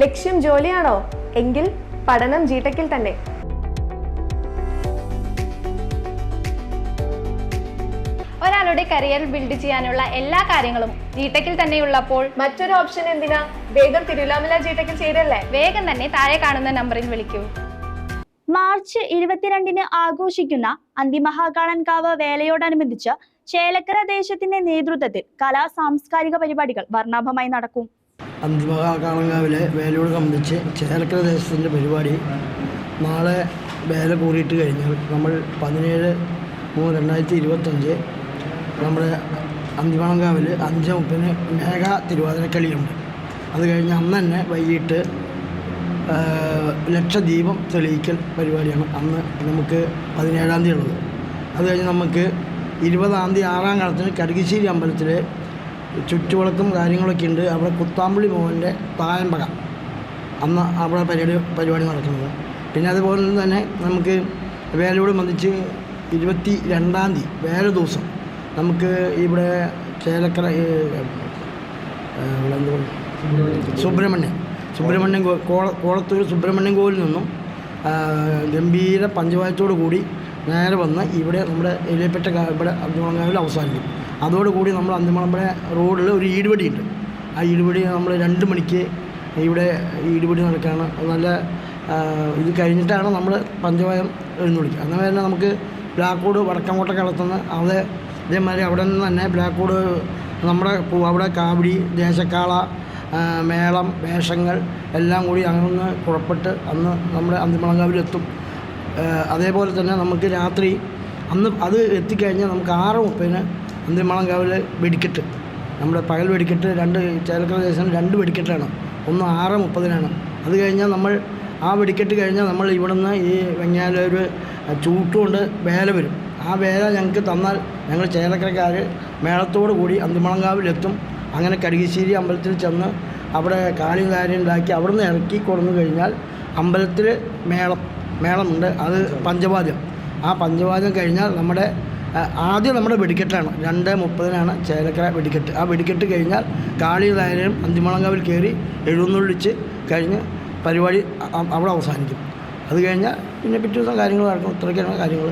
ലക്ഷ്യം ജോലിയാണോ? എങ്കിൽ പഠനം ജീട്ടക്കിൽ തന്നെ. ഒരാളുടെ കരിയർ ബിൽഡ് ചെയ്യാനുള്ള എല്ലാ കാര്യങ്ങളും ജീട്ടക്കിൽ തന്നെ ഉള്ളപ്പോൾ മറ്റൊരു ഓപ്ഷൻ എന്തിനാ? വേഗം തിരുവല്ലാമല ജീട്ടക്കിൽ ചെയ്തല്ലേ വേഗം തന്നെ താഴെ കാണുന്ന നമ്പറിൽ വിളിക്കൂ. മാർച്ച് ഇരുപത്തിരണ്ടിന് ആഘോഷിക്കുന്ന അന്തിമഹാകാളൻകാവ് വേലയോടനുബന്ധിച്ച് ചേലക്കര ദേശത്തിന്റെ നേതൃത്വത്തിൽ കലാ സാംസ്കാരിക പരിപാടികൾ വർണാഭമായി നടക്കും. അന്തിമകാളങ്കാവിലെ വേലയോട് സംബന്ധിച്ച് ചേലക്കര ദേശത്തിന്റെ പരിപാടി നാളെ വേല കൂടിയിട്ട് കഴിഞ്ഞാൽ നമ്മൾ പതിനേഴ് മൂന്ന് രണ്ടായിരത്തി ഇരുപത്തഞ്ച് നമ്മുടെ അന്തിമാണങ്കാവിൽ അഞ്ച് മുപ്പതിന് മേഘ തിരുവാതിരക്കളിയുണ്ട്. അത് കഴിഞ്ഞ് അന്ന് തന്നെ വൈകിട്ട് ലക്ഷദ്വീപം തെളിയിക്കൽ പരിപാടിയാണ് അന്ന് നമുക്ക് പതിനേഴാം തീയതി ഉള്ളത്. അത് കഴിഞ്ഞ് നമുക്ക് ഇരുപതാം തീയതി ആറാം കാലത്തിന് കടുകശ്ശേരി അമ്പലത്തിൽ ചുറ്റുവിളക്കും കാര്യങ്ങളൊക്കെ ഉണ്ട്. അവിടെ കുത്താമ്പുള്ളി മോഹന്റെ തായമ്പക. അന്ന് അവിടെ പരിപാടി പരിപാടി നടക്കുന്നത്. പിന്നെ അതുപോലെ തന്നെ നമുക്ക് വേലയോട് ബന്ധിച്ച് ഇരുപത്തി രണ്ടാം തീയതി വേല ദിവസം നമുക്ക് ഇവിടെ ചേലക്കര? സുബ്രഹ്മണ്യം. സുബ്രഹ്മണ്യം കോള കോളത്തൂർ സുബ്രഹ്മണ്യം കോവിൽ നിന്നും ഗംഭീര പഞ്ചവായത്തോടു കൂടി നേരെ വന്ന് ഇവിടെ നമ്മുടെ എലിയപ്പെട്ട ഇവിടെ അബ്ദുൾ അവസാനിക്കും. അതോടുകൂടി നമ്മൾ അന്തിമളമ്പുഴ റോഡിൽ ഒരു ഈടുപടിയുണ്ട് ആ ഈടുപടി നമ്മൾ രണ്ട് മണിക്ക് ഇവിടെ ഈടുപടി നടക്കുകയാണ് നല്ല ഇത് കഴിഞ്ഞിട്ടാണ് നമ്മൾ പഞ്ചവായം എഴുന്നള്ളിക്കുക അങ്ങനെ തന്നെ നമുക്ക് ബ്ലാക്ക് ബ്ലാക്കോട് വടക്കങ്ങോട്ടൊക്കെ കളത്തുന്ന അവിടെ ഇതേമാതിരി അവിടെ നിന്ന് തന്നെ ബ്ലാക്ക് കോഡ് നമ്മുടെ അവിടെ കാവടി ദേശക്കാള മേളം വേഷങ്ങൾ എല്ലാം കൂടി അങ്ങനെ പുറപ്പെട്ട് അന്ന് നമ്മുടെ അന്തിമളങ്കാവിലെത്തും. അതേപോലെ തന്നെ നമുക്ക് രാത്രി അന്ന് അത് എത്തിക്കഴിഞ്ഞാൽ നമുക്ക് ആറ് മുപ്പതിന് അന്തിമളങ്കാവിൽ വെടിക്കെട്ട്. നമ്മുടെ പകൽ വെടിക്കെട്ട് രണ്ട് ചേലക്കര ദേശം രണ്ട് വെടിക്കെട്ടാണ്. ഒന്ന് ആറ് മുപ്പതിനാണ്. അത് കഴിഞ്ഞാൽ നമ്മൾ ആ വെടിക്കെട്ട് കഴിഞ്ഞാൽ നമ്മൾ ഇവിടുന്ന് ഈ വെങ്ങാലൂർ ചൂട്ടുകൊണ്ട് വേല വരും. ആ വേല ഞങ്ങൾക്ക് തന്നാൽ ഞങ്ങൾ ചേലക്കരക്കാർ മേളത്തോടു കൂടി അന്തിമളങ്കാവിലെത്തും അങ്ങനെ കടുകശ്ശേരി അമ്പലത്തിൽ ചെന്ന് അവിടെ കാലി കാര്യം ഉണ്ടാക്കി അവിടുന്ന് ഇറക്കി കൊടുന്നു കഴിഞ്ഞാൽ അമ്പലത്തിൽ മേളം മേളമുണ്ട്. അത് പഞ്ചവാദ്യം. ആ പഞ്ചവാദ്യം കഴിഞ്ഞാൽ നമ്മുടെ ആദ്യം നമ്മുടെ വെടിക്കെട്ടാണ്. രണ്ട് മുപ്പതിനാണ് ചേലക്കര വെടിക്കെട്ട്. ആ വെടിക്കെട്ട് കഴിഞ്ഞാൽ കാളി നായരും അന്തിമളങ്കാവിൽ കയറി എഴുന്നള്ളിച്ച് കഴിഞ്ഞ് പരിപാടി അവിടെ അവസാനിക്കും. അത് കഴിഞ്ഞാൽ പിന്നെ പിറ്റേ ദിവസം കാര്യങ്ങൾ നടക്കും. ഇത്രയൊക്കെയാണ് കാര്യങ്ങൾ.